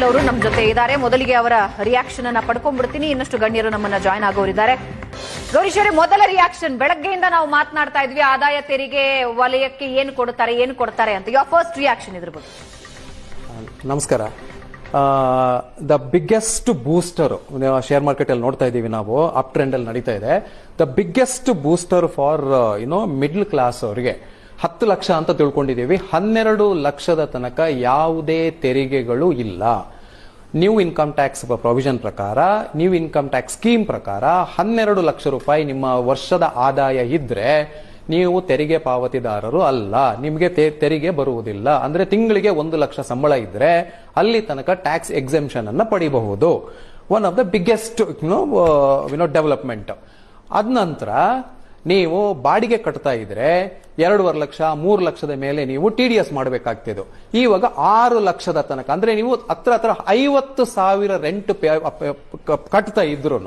ಪಾಟೀಲ್ ಅವರು ನಮ್ಮ ಜೊತೆ ಇದ್ದಾರೆ. ಮೊದಲಿಗೆ ಅವರ ರಿಯಾಕ್ಷನ್ ಅನ್ನ ಪಡ್ಕೊಂಡ್ಬಿಡ್ತೀನಿ. ಇನ್ನಷ್ಟು ಗಣ್ಯರು ನಮ್ಮನ್ನ ಜಾಯ್ನ್ ಆಗೋರಿದ್ದಾರೆ. ಗೌರೀಶ್ ಅವರೇ ಮೊದಲ ರಿಯಾಕ್ಷನ್ ಬೆಳಗ್ಗೆಯಿಂದ ನಾವು ಮಾತನಾಡ್ತಾ ಇದ್ವಿ. ಆದಾಯ ತೆರಿಗೆ ವಲಯಕ್ಕೆ ಏನು ಕೊಡ್ತಾರೆ ಏನು ಕೊಡ್ತಾರೆ ಅಂತ. ಯಾವ ಫಸ್ಟ್ ರಿಯಾಕ್ಷನ್ ಇದ್ರ ಬಗ್ಗೆ. ನಮಸ್ಕಾರ. The biggest booster share market ಅಲ್ಲಿ ನೋಡ್ತಾ ಇದ್ದೀವಿ ನಾವು. ಅಪ್ ಟ್ರೆಂಡ್ ಅಲ್ಲಿ ನಡೀತಾ ಇದೆ. The biggest booster for you know middle class ಅವರಿಗೆ ಹತ್ತು ಲಕ್ಷ ಅಂತ ತಿಳ್ಕೊಂಡಿದ್ದೀವಿ. ಹನ್ನೆರಡು ಲಕ್ಷದ ತನಕ ಯಾವುದೇ ತೆರಿಗೆಗಳು ಇಲ್ಲ. ನ್ಯೂ ಇನ್ಕಮ್ ಟ್ಯಾಕ್ಸ್ ಪ್ರೊವಿಷನ್ ಪ್ರಕಾರ ನ್ಯೂ ಇನ್ಕಮ್ ಟ್ಯಾಕ್ಸ್ ಸ್ಕೀಮ್ ಪ್ರಕಾರ ಹನ್ನೆರಡು ಲಕ್ಷ ರೂಪಾಯಿ ನಿಮ್ಮ ವರ್ಷದ ಆದಾಯ ಇದ್ರೆ ನೀವು ತೆರಿಗೆ ಪಾವತಿದಾರರು ಅಲ್ಲ. ನಿಮಗೆ ತೆರಿಗೆ ಬರುವುದಿಲ್ಲ. ಅಂದ್ರೆ ತಿಂಗಳಿಗೆ ಒಂದು ಲಕ್ಷ ಸಂಬಳ ಇದ್ರೆ ಅಲ್ಲಿ ತನಕ ಟ್ಯಾಕ್ಸ್ ಎಕ್ಸೆಂಪ್ಷನ್ ಅನ್ನ ಪಡಿಬಹುದು. One of the biggest you know development ಅದ ನಂತರ ನೀವು ಬಾಡಿಗೆ ಕಟ್ತಾ ಇದ್ರೆ ಎರಡೂವರೆ ಲಕ್ಷ, ಮೂರು ಲಕ್ಷದ ಮೇಲೆ ನೀವು ಟಿ ಡಿ ಎಸ್ ಮಾಡಬೇಕಾಗ್ತಿದ್ದು. ಇವಾಗ ಆರು ಲಕ್ಷದ ತನಕ, ಅಂದ್ರೆ ನೀವು ಹತ್ರ ಹತ್ರ ಐವತ್ತು ಸಾವಿರ ರೆಂಟ್ ಕಟ್ತಾ ಇದ್ರು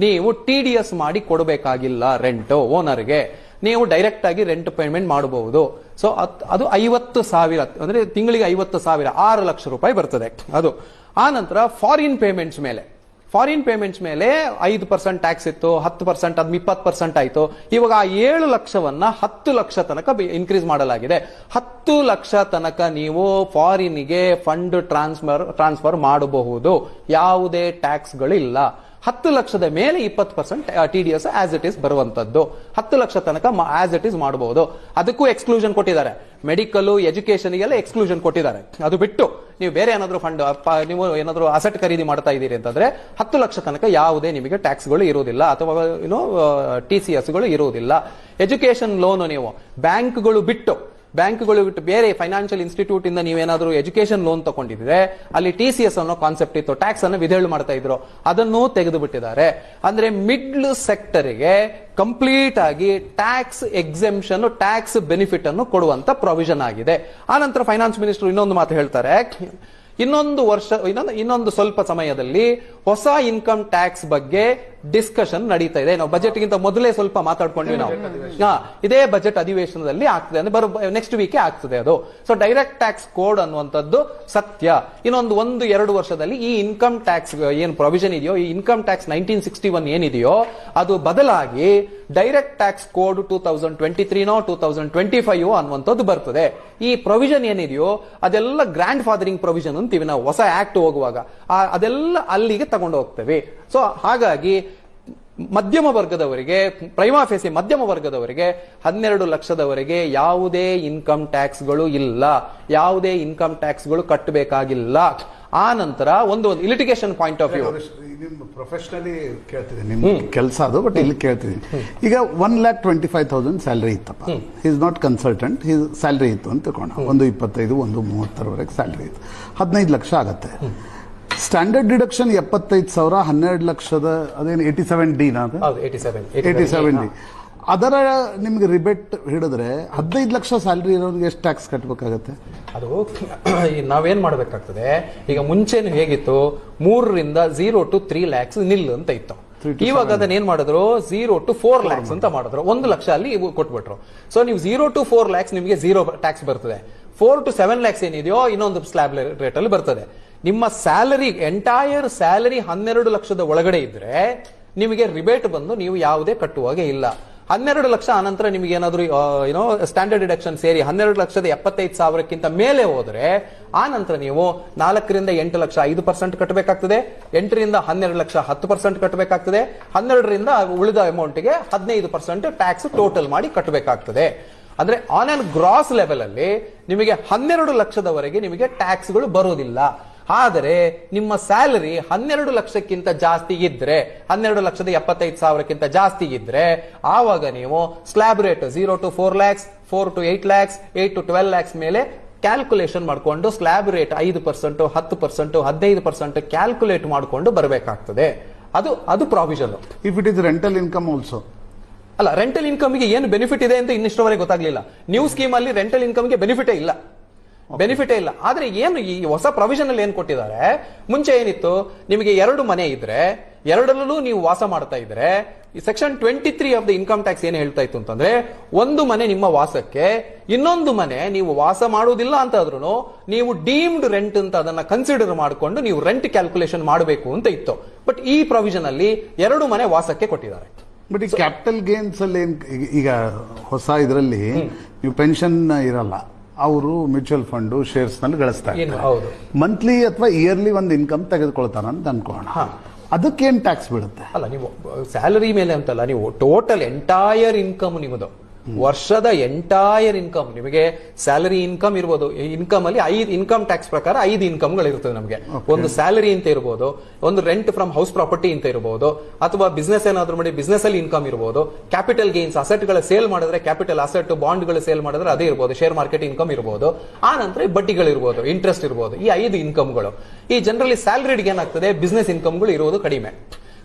ನೀವು ಟಿ ಡಿ ಎಸ್ ಮಾಡಿ ಕೊಡಬೇಕಾಗಿಲ್ಲ ರೆಂಟ್ ಓನರ್ಗೆ ನೀವು ಡೈರೆಕ್ಟ್ ಆಗಿ ರೆಂಟ್ ಪೇಮೆಂಟ್ ಮಾಡಬಹುದು ಸೊ ಅದು ಐವತ್ತು ಸಾವಿರ, ಅಂದ್ರೆ ತಿಂಗಳಿಗೆ ಐವತ್ತು ಸಾವಿರ, ಆರು ಲಕ್ಷ ರೂಪಾಯಿ ಬರ್ತದೆ. ಅದು. ಆ ನಂತರ ಫಾರಿನ್ ಪೇಮೆಂಟ್ಸ್ ಮೇಲೆ. ಫಾರಿನ್ ಪೇಮೆಂಟ್ಸ್ ಮೇಲೆ ಐದು ಪರ್ಸೆಂಟ್ ಟ್ಯಾಕ್ಸ್ ಇತ್ತು, ಹತ್ತು ಪರ್ಸೆಂಟ್ ಅದ್ ಇಪ್ಪತ್ತು ಪರ್ಸೆಂಟ್ ಆಯ್ತು. ಇವಾಗ ಆ ಏಳು ಲಕ್ಷವನ್ನ ಹತ್ತು ಲಕ್ಷ ತನಕ ಇನ್ಕ್ರೀಸ್ ಮಾಡಲಾಗಿದೆ. ಹತ್ತು ಲಕ್ಷ ತನಕ ನೀವು ಫಾರಿನ್ಗೆ ಫಂಡ್ ಟ್ರಾನ್ಸ್ಫರ್ ಟ್ರಾನ್ಸ್ಫರ್ ಮಾಡಬಹುದು. ಯಾವುದೇ ಟ್ಯಾಕ್ಸ್ಗಳಿಲ್ಲ ಹತ್ತು ಲಕ್ಷದ ಮೇಲೆ ಇಪ್ಪತ್ತು percent T D S as it is ಬರುವಂತದ್ದು. ಹತ್ತು ಲಕ್ಷ ತನಕ ಆಸ್ ಇಟ್ ಇಸ್ ಮಾಡಬಹುದು ಅದಕ್ಕೂ ಎಕ್ಸ್ಕ್ಲೂಷನ್ ಕೊಟ್ಟಿದ್ದಾರೆ. ಮೆಡಿಕಲ್ ಎಜುಕೇಶನ್ ಗೆಲ್ಲ ಎಕ್ಸ್ಕ್ಲೂಷನ್ ಕೊಟ್ಟಿದ್ದಾರೆ. ಅದು ಬಿಟ್ಟು ನೀವು ಬೇರೆ ಏನಾದರೂ ಫಂಡ್ ನೀವು ಏನಾದರೂ ಅಸೆಟ್ ಖರೀದಿ ಮಾಡ್ತಾ ಇದ್ದೀರಿ ಅಂತಂದ್ರೆ ಹತ್ತು ಲಕ್ಷ ತನಕ ಯಾವುದೇ ನಿಮಗೆ ಟ್ಯಾಕ್ಸ್ಗಳು ಇರುವುದಿಲ್ಲ ಅಥವಾ ಏನೋ ಟಿ ಸಿ ಎಸ್ಗಳು ಇರುವುದಿಲ್ಲ. ಎಜುಕೇಶನ್ ಲೋನ್ ನೀವು ಬ್ಯಾಂಕ್ಗಳು ಬಿಟ್ಟು ಬ್ಯಾಂಕ್ಗಳು ಬಿಟ್ಟು ಬೇರೆ ಫೈನಾನ್ಷಿಯಲ್ ಇನ್ಸ್ಟಿಟ್ಯೂಟ್ ಇಂದ ನೀವೇನಾದ್ರೂ ಎಜುಕೇಶನ್ ಲೋನ್ ತಗೊಂಡಿದ್ರೆ, ಅಲ್ಲಿ ಟಿ ಸಿ ಎಸ್ ಅನ್ನೋ ಕಾನ್ಸೆಪ್ಟ್ ಇತ್ತು ಟ್ಯಾಕ್ಸ್ ಅನ್ನು ವಿಧೇಳು ಮಾಡ್ತಾ ಇದ್ರು. ಅದನ್ನು ತೆಗೆದು ಬಿಟ್ಟಿದ್ದಾರೆ ಅಂದ್ರೆ ಮಿಡ್ಲ್ ಸೆಕ್ಟರ್ಗೆ ಕಂಪ್ಲೀಟ್ ಆಗಿ ಟ್ಯಾಕ್ಸ್ ಎಕ್ಸೆಂಪ್ಷನ್ ಟ್ಯಾಕ್ಸ್ ಬೆನಿಫಿಟ್ ಅನ್ನು ಕೊಡುವಂತ ಪ್ರೊವಿಷನ್ ಆಗಿದೆ. ಆನಂತರ ಫೈನಾನ್ಸ್ ಮಿನಿಸ್ಟರ್ ಇನ್ನೊಂದು ಮಾತು ಹೇಳ್ತಾರೆ. ಇನ್ನೊಂದು ವರ್ಷ, ಇನ್ನೊಂದು ಇನ್ನೊಂದು ಸ್ವಲ್ಪ ಸಮಯದಲ್ಲಿ ಹೊಸ ಇನ್ಕಮ್ ಟ್ಯಾಕ್ಸ್ ಬಗ್ಗೆ ಡಿಸ್ಕಷನ್ ನಡೀತಾ ಇದೆ. ನಾವು ಬಜೆಟ್ ಗಿಂತ ಮೊದಲೇ ಸ್ವಲ್ಪ ಮಾತಾಡ್ಕೊಂಡ್ವಿ ನಾವು. ಹಾ, ಇದೇ ಬಜೆಟ್ ಅಧಿವೇಶನದಲ್ಲಿ ಆಗ್ತದೆ. ಅಂದ್ರೆ ಬರೋ ನೆಕ್ಸ್ಟ್ ವೀಕ್ ಆಗ್ತದೆ ಅದು. ಸೊ ಡೈರೆಕ್ಟ್ ಟ್ಯಾಕ್ಸ್ ಕೋಡ್ ಅನ್ನುವಂಥದ್ದು ಸತ್ಯ. ಇನ್ನೊಂದು ಒಂದು ಎರಡು ವರ್ಷದಲ್ಲಿ ಈ ಇನ್ಕಮ್ ಟ್ಯಾಕ್ಸ್ ಏನು ಪ್ರೊವಿಷನ್ ಇದೆಯೋ ಈ income tax nineteen sixty one ಏನಿದೆಯೋ ಅದು ಬದಲಾಗಿ direct tax code two thousand twenty ತ್ರೀನೋ two thousand twenty five ಅನ್ನುವಂಥದ್ದು ಬರ್ತದೆ. ಈ ಪ್ರೊವಿಷನ್ ಏನಿದೆಯೋ ಅದೆಲ್ಲ ಗ್ರ್ಯಾಂಡ್ ಫಾದರಿಂಗ್ ಪ್ರೊವಿಷನ್ ಅಂತೀವಿ ನಾವು. ಹೊಸ ಆಕ್ಟ್ ಹೋಗುವಾಗ. ಅದೆಲ್ಲ ಅಲ್ಲಿಗೆ ತಗೊಂಡು ಹೋಗ್ತೇವೆ. ಸೊ ಹಾಗಾಗಿ ಮಧ್ಯಮ ವರ್ಗದವರಿಗೆ ಪ್ರೈಮಾಫೇಸಿ ಮಧ್ಯಮ ವರ್ಗದವರಿಗೆ ಹನ್ನೆರಡು ಲಕ್ಷದವರೆಗೆ ಯಾವುದೇ ಇನ್ಕಮ್ ಟ್ಯಾಕ್ಸ್ಗಳು ಇಲ್ಲ. ಯಾವುದೇ ಇನ್ಕಮ್ ಟ್ಯಾಕ್ಸ್ಗಳು ಕಟ್ಟಬೇಕಾಗಿಲ್ಲ. ಆ ನಂತರ ಒಂದು ಇಲಿಟಿಗೇಷನ್ ಪಾಯಿಂಟ್ ಆಫ್ ವ್ಯೂ ನಿಮ್ ಪ್ರೊಫೆಷನಲಿ ಕೇಳ್ತಿದ್ದೀನಿ. ನಿಮ್ಮ ಕೆಲಸ ಅದು ಬಟ್ ಇಲ್ಲಿ ಕೇಳ್ತಿದ್ದೀನಿ. ಈಗ one lakh twenty five thousand salary ಇತ್ತಪ್ಪ is not consultant is salary ಇತ್ತು ಅಂತ ತಿಳ್ಕೋಣ ಒಂದು ಇಪ್ಪತ್ತೈದು ಒಂದು ಮೂವತ್ತರವರೆಗೆ ಸ್ಯಾಲ್ರಿ ಇತ್ತು. ಹದಿನೈದು ಲಕ್ಷ ಆಗತ್ತೆ. ಸ್ಟ್ಯಾಂಡರ್ಡ್ ಡಿಡಕ್ಷನ್ ಎಪ್ಪತ್ತೈದು ಸಾವಿರ ಹನ್ನೆರಡು ಲಕ್ಷದ ಅದೇನು eighty seven D eighty seven D ಅದರ ನಿಮ್ಗೆ ರಿಬೆಟ್ ಹಿಡಿದ್ರೆ ಹದಿನೈದು ಲಕ್ಷ ಸ್ಯಾಲ್ರಿ ಇರೋರಿಗೆ ಎಷ್ಟು ಟ್ಯಾಕ್ಸ್ ಕಟ್ಟಬೇಕಾಗತ್ತೆ ಅದು ಈಗ ನಾವೇನ್ ಮಾಡಬೇಕಾಗ್ತದೆ ಈಗ ಮುಂಚೆನು ಹೇಗಿತ್ತು ಮೂರರಿಂದ zero to three lakhs nil ಅಂತ ಇತ್ತು. ಇವಾಗ ಅದನ್ನ ಏನ್ ಮಾಡಿದ್ರು ಝೀರೋ ಟು ಫೋರ್ ಲ್ಯಾಕ್ಸ್ ಅಂತ ಮಾಡಿದ್ರು. ಒಂದು ಲಕ್ಷ ಅಲ್ಲಿ ಇವು ಕೊಟ್ಬಿಟ್ರು. ಸೊ ನೀವು ಝೀರೋ ಟು ಫೋರ್ ಲ್ಯಾಕ್ಸ್ ನಿಮಗೆ ಝೀರೋ ಟ್ಯಾಕ್ಸ್ ಬರ್ತದೆ. ಫೋರ್ ಟು ಸೆವೆನ್ ಲ್ಯಾಕ್ಸ್ ಏನಿದೆಯೋ ಇನ್ನೊಂದು ಸ್ಲ್ಯಾಬ್ ರೇಟ್ ಅಲ್ಲಿ ಬರ್ತದೆ. ನಿಮ್ಮ ಸ್ಯಾಲರಿ ಎಂಟೈರ್ ಸ್ಯಾಲರಿ ಹನ್ನೆರಡು ಲಕ್ಷದ ಒಳಗಡೆ ಇದ್ರೆ ನಿಮಗೆ ರಿಬೇಟ್ ಬಂದು ನೀವು ಯಾವುದೇ ಕಟ್ಟುವಾಗೆ ಇಲ್ಲ. ಹನ್ನೆರಡು ಲಕ್ಷ ಅನಂತರ ನಿಮಗೆ ಏನಾದ್ರು ಏನೋ ಸ್ಟ್ಯಾಂಡರ್ಡ್ ಡಿಡಕ್ಷನ್ ಸೇರಿ ಹನ್ನೆರಡು ಲಕ್ಷದ ಎಪ್ಪತ್ತೈದು ಸಾವಿರಕ್ಕಿಂತ ಮೇಲೆ ಹೋದ್ರೆ ಆ ನಂತರ ನೀವು ನಾಲ್ಕರಿಂದ ಎಂಟು ಲಕ್ಷ ಐದು ಪರ್ಸೆಂಟ್ ಕಟ್ಟಬೇಕಾಗ್ತದೆ, ಎಂಟರಿಂದ ಹನ್ನೆರಡು ಲಕ್ಷ ಹತ್ತು ಪರ್ಸೆಂಟ್ ಕಟ್ಟಬೇಕಾಗ್ತದೆ, ಹನ್ನೆರಡರಿಂದ ಉಳಿದ ಅಮೌಂಟ್ಗೆ ಹದಿನೈದು ಪರ್ಸೆಂಟ್ ಟ್ಯಾಕ್ಸ್ ಟೋಟಲ್ ಮಾಡಿ ಕಟ್ಟಬೇಕಾಗ್ತದೆ. ಅಂದ್ರೆ ಆನ್ ಆನ್ ಗ್ರಾಸ್ ಲೆವೆಲ್ ಅಲ್ಲಿ ನಿಮಗೆ ಹನ್ನೆರಡು ಲಕ್ಷದವರೆಗೆ ನಿಮಗೆ ಟ್ಯಾಕ್ಸ್ಗಳು ಬರೋದಿಲ್ಲ. ಆದರೆ ನಿಮ್ಮ ಸ್ಯಾಲರಿ ಹನ್ನೆರಡು ಲಕ್ಷಕ್ಕಿಂತ ಜಾಸ್ತಿ ಇದ್ರೆ ಹನ್ನೆರಡು ಲಕ್ಷದ ಎಪ್ಪತ್ತೈದು ಸಾವಿರಕ್ಕಿಂತ ಜಾಸ್ತಿ ಇದ್ರೆ ಆವಾಗ ನೀವು slab rate zero to four lakhs four to eight lakhs eight to twelve lakhs ಮೇಲೆ ಕ್ಯಾಲ್ಕುಲೇಷನ್ ಮಾಡಿಕೊಂಡು ಸ್ಲ್ಯಾಬ್ ರೇಟ್ ಐದು ಪರ್ಸೆಂಟ್ ಹತ್ತು ಪರ್ಸೆಂಟ್ ಹದಿನೈದು ಪರ್ಸೆಂಟ್ ಕ್ಯಾಲ್ಕುಲೇಟ್ ಮಾಡಿಕೊಂಡು ಬರಬೇಕಾಗ್ತದೆ. ಅದು ಅದು provision if it is rental income also ಅಲ್ಲ ರೆಂಟಲ್ ಇನ್ಕಮ್ಗೆ ಏನು ಬೆನಿಫಿಟ್ ಇದೆ ಅಂತ ಇನ್ನಿಷ್ಟವರೆಗೆ ಗೊತ್ತಾಗ್ಲಿಲ್ಲ. ನ್ಯೂ ಸ್ಕೀಮ್ ಅಲ್ಲಿ ರೆಂಟಲ್ ಇನ್ಕಮ್ಗೆ ಬೆನಿಫಿಟೇ ಇಲ್ಲ. ಬೆನಿಫಿಟೇ ಇಲ್ಲ. ಆದ್ರೆ ಏನು ಈ ಹೊಸ ಪ್ರೊವಿಷನ್ ಅಲ್ಲಿ ಏನ್ ಕೊಟ್ಟಿದ್ದಾರೆ? ಮುಂಚೆ ಏನಿತ್ತು? ನಿಮಗೆ ಎರಡು ಮನೆ ಇದ್ರೆ ಎರಡರಲ್ಲೂ ನೀವು ವಾಸ ಮಾಡ್ತಾ ಇದ್ರೆ ಈ section twenty three of the income tax ಏನ್ ಹೇಳ್ತಾ ಇತ್ತು ಅಂತಂದ್ರೆ ಒಂದು ಮನೆ ನಿಮ್ಮ ವಾಸಕ್ಕೆ ಇನ್ನೊಂದು ಮನೆ ನೀವು ವಾಸ ಮಾಡುವುದಿಲ್ಲ ಅಂತ ಆದ್ರೂ ನೀವು ಡೀಮ್ಡ್ ರೆಂಟ್ ಅಂತ ಅದನ್ನ ಕನ್ಸಿಡರ್ ಮಾಡಿಕೊಂಡು ನೀವು ರೆಂಟ್ ಕ್ಯಾಲ್ಕುಲೇಷನ್ ಮಾಡಬೇಕು ಅಂತ ಇತ್ತು. ಬಟ್ ಈ ಪ್ರೊವಿಷನ್ ಅಲ್ಲಿ ಎರಡು ಮನೆ ವಾಸಕ್ಕೆ ಕೊಟ್ಟಿದ್ದಾರೆ. ಬಟ್ ಈ ಕ್ಯಾಪಿಟಲ್ ಗೇನ್ಸ್ ಅಲ್ಲಿ ಈಗ- ಈಗ ಹೊಸ ಇದರಲ್ಲಿ ನೀವು ಪೆನ್ಷನ್ ಇರಲ್ಲ. ಅವರು ಮ್ಯೂಚುವಲ್ ಫಂಡ್ ಶೇರ್ಸ್ನಲ್ಲಿ ಗಳಿಸ್ತಾ ಹೌದು. ಮಂತ್ಲಿ ಅಥವಾ ಇಯರ್ಲಿ ಒಂದು ಇನ್ಕಮ್ ತೆಗೆದುಕೊಳ್ತಾರ ಅಂತ ಅನ್ಕೋಣ. ಅದಕ್ಕೇನು ಅದಕ್ಕೇನ್ ಟ್ಯಾಕ್ಸ್ ಬೀಳುತ್ತೆ? ಅಲ್ಲ ನೀವು ಸ್ಯಾಲರಿ ಮೇಲೆ ಅಂತಲ್ಲ ನೀವು ಟೋಟಲ್ ಎಂಟೈರ್ ಇನ್ಕಮ್ ನಿಮ್ಮದು. ವರ್ಷದ ಎಂಟೈರ್ ಇನ್ಕಮ್ ನಿಮಗೆ ಸ್ಯಾಲರಿ ಇನ್ಕಮ್ ಇರ್ಬೋದು. ಇನ್ಕಮ್ ಅಲ್ಲಿ ಐದು ಇನ್ಕಮ್ ಟ್ಯಾಕ್ಸ್ ಪ್ರಕಾರ ಐದು ಇನ್ಕಮ್ಗಳು ಇರ್ತದೆ ನಮಗೆ. ಒಂದು ಸ್ಯಾಲರಿ ಅಂತ ಇರ್ಬೋದು ಒಂದು ರೆಂಟ್ ಫ್ರಮ್ ಹೌಸ್ ಪ್ರಾಪರ್ಟಿ ಅಂತ ಇರ್ಬೋದು ಅಥವಾ ಬಿಸ್ನೆಸ್ ಏನಾದ್ರು ಮಾಡಿ ಬಿಸ್ನೆಸ್ ಅಲ್ಲಿ ಇನ್ಕಮ್ ಇರ್ಬೋದು ಕ್ಯಾಪಿಟಲ್ ಗೇನ್ಸ್ ಅಸೆಟ್ಗಳ ಸೇಲ್ ಮಾಡಿದ್ರೆ ಕ್ಯಾಪಿಟಲ್ ಅಸೆಟ್ ಬಾಂಡ್ಗಳು ಸೇಲ್ ಮಾಡಿದ್ರೆ ಅದೇ ಇರ್ಬೋದು ಶೇರ್ ಮಾರ್ಕೆಟ್ ಇನ್ಕಮ್ ಇರ್ಬೋದು ಆ ನಂತರ ಬಡ್ಡಿಗಳು ಇರ್ಬೋದು ಇಂಟ್ರೆಸ್ಟ್ ಇರ್ಬೋದು ಈ ಐದು ಇನ್ಕಮ್ಗಳು. ಈ ಜನರಲಿ ಸ್ಯಾಲರಿಡ್ ಏನಾಗ್ತದೆ ಬಿಸ್ನೆಸ್ ಇನ್ಕಮ್ಗಳು ಇರೋದು ಕಡಿಮೆ.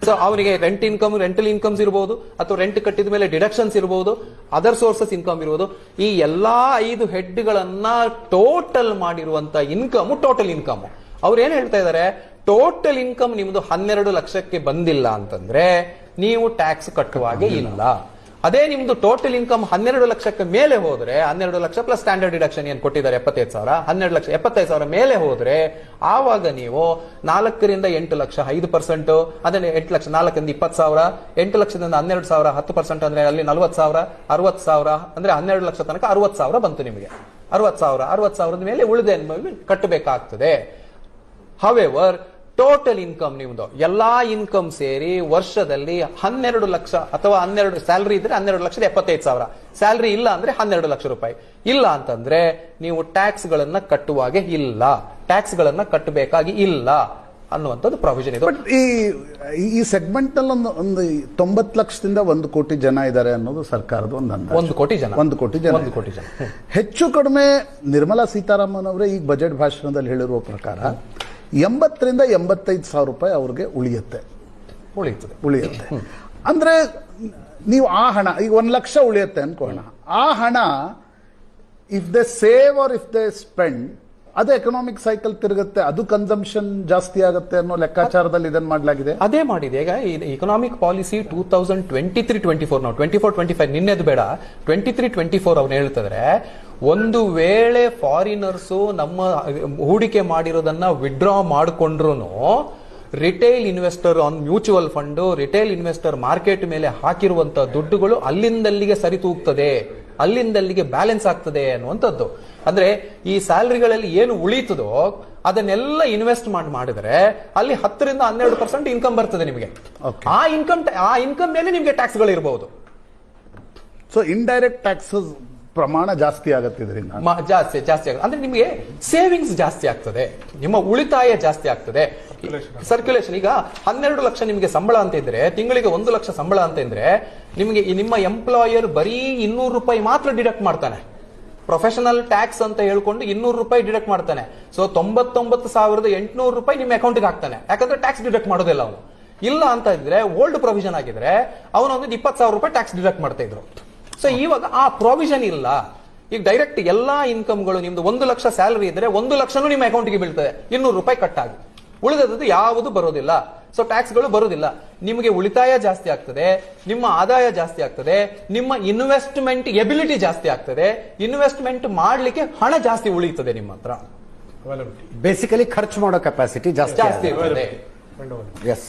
ಸೊ ಅವರಿಗೆ ರೆಂಟ್ ಇನ್ಕಮ್ ರೆಂಟಲ್ ಇನ್ಕಮ್ಸ್ ಇರಬಹುದು ಅಥವಾ ರೆಂಟ್ ಕಟ್ಟಿದ ಮೇಲೆ ಡಿಡಕ್ಷನ್ಸ್ ಇರಬಹುದು ಅದರ್ ಸೋರ್ಸಸ್ ಇನ್ಕಮ್ ಇರಬಹುದು ಈ ಎಲ್ಲಾ ಐದು ಹೆಡ್ಗಳನ್ನ ಟೋಟಲ್ ಮಾಡಿರುವಂತ ಇನ್ಕಮ್ ಟೋಟಲ್ ಇನ್ಕಮ್ ಅವ್ರು ಏನ್ ಹೇಳ್ತಾ ಇದ್ದಾರೆ ಟೋಟಲ್ ಇನ್ಕಮ್ ನಿಮ್ದು ಹನ್ನೆರಡು ಲಕ್ಷಕ್ಕೆ ಬಂದಿಲ್ಲ ಅಂತಂದ್ರೆ, ನೀವು ಟ್ಯಾಕ್ಸ್ ಕಟ್ಟುವಾಗೆ ಇಲ್ಲ. ಅದೇ ನಿಮ್ದು ಟೋಟಲ್ ಇನ್ಕಮ್ ಹನ್ನೆರಡು ಲಕ್ಷಕ್ಕೆ ಮೇಲೆ ಹೋದ್ರೆ, ಹನ್ನೆರಡು ಲಕ್ಷ ಪ್ಲಸ್ ಸ್ಟ್ಯಾಂಡರ್ಡ್ ಡಿಡಕ್ಷನ್ ಏನ್ ಕೊಟ್ಟಿದ್ದಾರೆ? ಎಪ್ಪತ್ತೈದು ಸಾವಿರ. ಹನ್ನೆರಡು ಲಕ್ಷ, ಎಪ್ಪತ್ತೈದು ಸಾವಿರ ಮೇಲೆ ಹೋದ್ರೆ, ಆವಾಗ ನೀವು ನಾಲ್ಕರಿಂದ ಎಂಟು ಲಕ್ಷ, ಐದು ಪರ್ಸೆಂಟ್ ಅದನ್ನ ಎಂಟು ಲಕ್ಷ, ನಾಲ್ಕರಿಂದ ಇಪ್ಪತ್ತು ಸಾವಿರ, ಎಂಟು ಲಕ್ಷದಿಂದ ಹನ್ನೆರಡು ಸಾವಿರ, ಹತ್ತು ಪರ್ಸೆಂಟ್ ಅಂದ್ರೆ ಅಲ್ಲಿ ನಲ್ವತ್ತು ಸಾವಿರ, ಅರವತ್ತು ಸಾವಿರ, ಅಂದ್ರೆ ಹನ್ನೆರಡು ಲಕ್ಷ ತನಕ ಅರವತ್ತು ಸಾವಿರ ಬಂತು ನಿಮಗೆ. ಅರವತ್ತು ಸಾವಿರ, ಅರವತ್ತು ಸಾವಿರದ ಮೇಲೆ ಉಳಿದ ಕಟ್ಟಬೇಕಾಗ್ತದೆ. ಹವೆವರ್ ಟೋಟಲ್ ಇನ್ಕಮ್ ನಿಮ್ದು. ಎಲ್ಲಾ ಇನ್ಕಮ್ ಸೇರಿ ವರ್ಷದಲ್ಲಿ ಹನ್ನೆರಡು ಲಕ್ಷ ಅಥವಾ ಹನ್ನೆರಡು ಸ್ಯಾಲರಿ ಇದ್ರೆ ಹನ್ನೆರಡು ಲಕ್ಷದ ಎಪ್ಪತ್ತೈದು ಸಾವಿರ. ಸ್ಯಾಲರಿ ಇಲ್ಲ ಅಂದ್ರೆ ಹನ್ನೆರಡು ಲಕ್ಷ ರೂಪಾಯಿ. ಇಲ್ಲ ಅಂತಂದ್ರೆ ನೀವು ಟ್ಯಾಕ್ಸ್ ಗಳನ್ನ ಕಟ್ಟುವಾಗೆ ಇಲ್ಲ. ಟ್ಯಾಕ್ಸ್ ಗಳನ್ನ ಕಟ್ಟಬೇಕಾಗಿ ಇಲ್ಲ ಅನ್ನುವಂಥದ್ದು ಪ್ರಾವಿಷನ್ ಇದೆ. ಬಟ್ ಈ ಈ ಸೆಗ್ಮೆಂಟ್ನಲ್ಲಿ ಒಂದು ಒಂದು ತೊಂಬತ್ತು ಲಕ್ಷದಿಂದ ಒಂದು ಕೋಟಿ ಜನ ಇದ್ದಾರೆ ಅನ್ನೋದು ಸರ್ಕಾರದ ಒಂದು ಅಂದಾಜು. ಒಂದು ಕೋಟಿ ಜನ. ಒಂದು ಕೋಟಿ ಜನ. ಒಂದು ಕೋಟಿ ಜನ. ಹೆಚ್ಚು ಕಡಿಮೆ ನಿರ್ಮಲಾ ಸೀತಾರಾಮನ್ ಅವರೇ ಈ ಬಜೆಟ್ ಭಾಷಣದಲ್ಲಿ ಹೇಳಿರುವ ಪ್ರಕಾರ ಎಂಬತ್ತರಿಂದ ಎಂಬತ್ತೈದು ಸಾವಿರ ರೂಪಾಯಿ ಅವ್ರಿಗೆ ಉಳಿಯುತ್ತೆ. ಉಳಿಯುತ್ತೆ. ಉಳಿಯುತ್ತೆ ಅಂದ್ರೆ ನೀವು ಆ ಹಣ ಈಗ ಒಂದು ಲಕ್ಷ ಉಳಿಯುತ್ತೆ ಅನ್ಕೋಣ. ಆ ಹಣ if they save or if they spend ಅದು ಎಕನಾಮಿಕ್ ಸೈಕಲ್ ತಿರುಗುತ್ತೆ ಅದು ಕನ್ಸಂಪ್ಷನ್ ಜಾಸ್ತಿ ಆಗುತ್ತೆ ಅನ್ನೋ ಲೆಕ್ಕಾಚಾರದಲ್ಲಿ ಇದನ್ನು ಮಾಡಲಾಗಿದೆ? ಅದೇ ಮಾಡಿದೆ. ಈಗ economic policy two thousand twenty three twenty four ನಾವು ಟ್ವೆಂಟಿ ಫೋರ್ ಟ್ವೆಂಟಿ ಫೈವ್ ನಿನ್ನೆದು ಬೇಡ. ಟ್ವೆಂಟಿ ತ್ರೀ ಟ್ವೆಂಟಿ ಫೋರ್ ಅವ್ರು ಹೇಳ್ತಿದ್ರೆ ಒಂದು ವೇಳೆ ಫಾರಿನರ್ಸು ನಮ್ಮ ಹೂಡಿಕೆ ಮಾಡಿರೋದನ್ನ ವಿಡ್ರಾ ಮಾಡಿಕೊಂಡ್ರು retail investor on mutual fund retail investor market ಮೇಲೆ ಹಾಕಿರುವಂತಹ ದುಡ್ಡುಗಳು ಅಲ್ಲಿಂದಲ್ಲಿಗೆ ಸರಿತೂಗ್ತದೆ ಅಲ್ಲಿಂದಲ್ಲಿಗೆ ಬ್ಯಾಲೆನ್ಸ್ ಆಗ್ತದೆ ಅನ್ನುವಂಥದ್ದು. ಅಂದ್ರೆ ಈ ಸ್ಯಾಲರಿಗಳಲ್ಲಿ ಏನು ಉಳಿತದೋ ಅದನ್ನೆಲ್ಲ ಇನ್ವೆಸ್ಟ್ ಮಾಡಿ ಮಾಡಿದ್ರೆ ಅಲ್ಲಿ ಹತ್ತರಿಂದ ಹನ್ನೆರಡು ಪರ್ಸೆಂಟ್ ಇನ್ಕಮ್ ಬರ್ತದೆ ನಿಮಗೆ. ಆ ಇನ್ಕಮ್ ಆ ಇನ್ಕಮ್ ಮೇಲೆ ನಿಮಗೆ ಟ್ಯಾಕ್ಸ್ಗಳು ಇರಬಹುದು ಸೊ ಇನ್ಡೈರೆಕ್ಟ್ ಟ್ಯಾಕ್ಸಸ್ ಪ್ರಮಾಣ ಜಾಸ್ತಿ ಆಗುತ್ತೆ ಇದರಿಂದ. ಮ- ಜಾಸ್ತಿ ಜಾಸ್ತಿ ಆಗುತ್ತೆ. ಅಂದ್ರೆ ನಿಮಗೆ ಸೇವಿಂಗ್ಸ್ ಜಾಸ್ತಿ ಆಗ್ತದೆ. ನಿಮ್ಮ ಉಳಿತಾಯ ಜಾಸ್ತಿ ಆಗ್ತದೆ. ಸರ್ಕ್ಯುಲೇಷನ್ ಈಗ ಹನ್ನೆರಡು ಲಕ್ಷ ನಿಮಗೆ ಸಂಬಳ ಅಂತ ಇದ್ರೆ ತಿಂಗಳಿಗೆ ಒಂದು ಲಕ್ಷ ಸಂಬಳ ಅಂತ ಇದ್ರೆ ನಿಮಗೆ ಈ ನಿಮ್ಮ ಎಂಪ್ಲಾಯರ್ ಬರೀ ಇನ್ನೂರು ರೂಪಾಯಿ ಮಾತ್ರ ಡಿಡಕ್ಟ್ ಮಾಡ್ತಾನೆ. ಪ್ರೊಫೆಷನಲ್ ಟ್ಯಾಕ್ಸ್ ಅಂತ ಹೇಳ್ಕೊಂಡು ಇನ್ನೂರು ರೂಪಾಯಿ ಡಿಡಕ್ಟ್ ಮಾಡ್ತಾನೆ. ಸೊ ತೊಂಬತ್ತೊಂಬತ್ತು ಸಾವಿರದ ಎಂಟುನೂರು ರೂಪಾಯಿ ನಿಮ್ಮ ಅಕೌಂಟ್ಗೆ ಹಾಕ್ತಾನೆ. ಯಾಕಂದ್ರೆ ಟ್ಯಾಕ್ಸ್ ಡಿಡಕ್ಟ್ ಮಾಡೋದಿಲ್ಲ ಅವನು. ಇಲ್ಲ ಅಂತ ಇದ್ರೆ ಓಲ್ಡ್ ಪ್ರೊವಿಷನ್ ಆಗಿದ್ರೆ ಅವನೊಂದು ಒಂದು ಇಪ್ಪತ್ತು ಸಾವಿರ ರೂಪಾಯಿ ಟ್ಯಾಕ್ಸ್ ಡಿಡಕ್ಟ್ ಮಾಡ್ತಾ ಇದ್ರು. ಸೊ ಇವಾಗ ಆ ಪ್ರಾವಿಷನ್ ಇಲ್ಲ. ಈಗ ಡೈರೆಕ್ಟ್ ಎಲ್ಲಾ ಇನ್ಕಮ್ಗಳು ನಿಮ್ದು ಒಂದು ಲಕ್ಷ ಸ್ಯಾಲರಿ ಇದ್ರೆ ಒಂದು ಲಕ್ಷನೂ ನಿಮ್ಮ ಅಕೌಂಟ್ಗೆ ಬೀಳ್ತದೆ. ಇನ್ನೂರು ರೂಪಾಯಿ ಕಟ್ ಆಗಿ. ಉಳಿದದ್ದು ಯಾವುದು ಬರೋದಿಲ್ಲ. ಸೊ ಟ್ಯಾಕ್ಸ್ಗಳು ಬರೋದಿಲ್ಲ. ನಿಮಗೆ ಉಳಿತಾಯ ಜಾಸ್ತಿ ಆಗ್ತದೆ ನಿಮ್ಮ ಆದಾಯ ಜಾಸ್ತಿ ಆಗ್ತದೆ ನಿಮ್ಮ ಇನ್ವೆಸ್ಟ್ಮೆಂಟ್ ಎಬಿಲಿಟಿ ಜಾಸ್ತಿ ಆಗ್ತದೆ ಇನ್ವೆಸ್ಟ್ಮೆಂಟ್ ಮಾಡ್ಲಿಕ್ಕೆ ಹಣ ಜಾಸ್ತಿ ಉಳಿಯುತ್ತದೆ ನಿಮ್ಮ ಹತ್ರ. ಬೇಸಿಕಲಿ ಖರ್ಚು ಮಾಡೋ ಕೆಪಾಸಿಟಿ ಜಾಸ್ತಿ ಜಾಸ್ತಿ ಇರ್ತದೆ. ಎಸ್